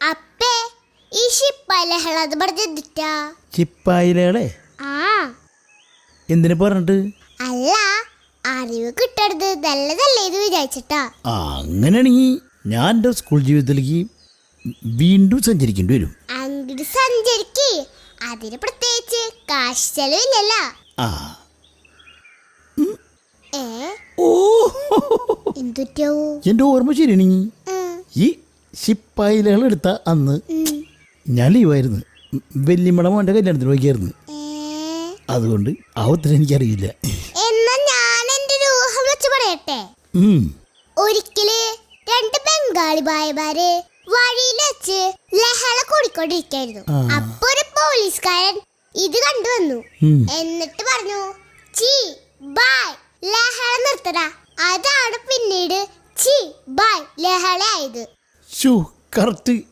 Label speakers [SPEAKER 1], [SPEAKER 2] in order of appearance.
[SPEAKER 1] അപ്പേ ഈ ഷിപ്പലഹളത് പറഞ്ഞിട്ടാ
[SPEAKER 2] ചിപ്പായിലകളെ
[SPEAKER 1] ആ.
[SPEAKER 2] എന്തിനു പറഞ്ഞിട്ട്?
[SPEAKER 1] അല്ല അറിവ് കിട്ടരുത്. നല്ലതല്ലേ ഇത് വിചാരിച്ചിട്ടാ?
[SPEAKER 2] ആ അങ്ങനെയാണെങ്കിൽ ഞാൻ എന്റെ സ്കൂൾ ജീവിതത്തിലേക്ക് വീണ്ടും സഞ്ചരിക്കേണ്ടി വരും.
[SPEAKER 1] അങ്ങോട്ട് സഞ്ചരിക്ക്. അതിന് പ്രത്യേകിച്ച് കാശ് ചെലവില്ലല്ലോ.
[SPEAKER 2] ആ.
[SPEAKER 1] ഏ?
[SPEAKER 2] ഓ.
[SPEAKER 1] എന്തുറ്റോ
[SPEAKER 2] എന്റെ ഓർമ്മ ശരിയാണെങ്കിൽ ഈ ശിപ്പായിലകൾ എടുത്ത അന്ന് ഞാൻ ലീവായിരുന്നു. വെല്ലിമട മോന്റെ കല്യാണത്തിന് പോയിക്കായിരുന്നു. അതുകൊണ്ട് ആ ഉത്തരം എനിക്കറിയില്ല.
[SPEAKER 1] ഒരിക്കൽ രണ്ട് ബംഗാളി ഭായിമാര് വഴിയിൽ വെച്ച് ലഹള കൂടിക്കൊണ്ടിരിക്കായിരുന്നു.
[SPEAKER 2] ആ.
[SPEAKER 1] അപ്പൊ ഒരു പോലീസുകാരൻ ഇത്. എന്നിട്ട് പറഞ്ഞു ചീ ബായ് ലഹള നിർത്തട. അതാണ് പിന്നീട് ചീ ബായ് ലഹള ആയത്
[SPEAKER 2] ശോ കറക്റ്റ്.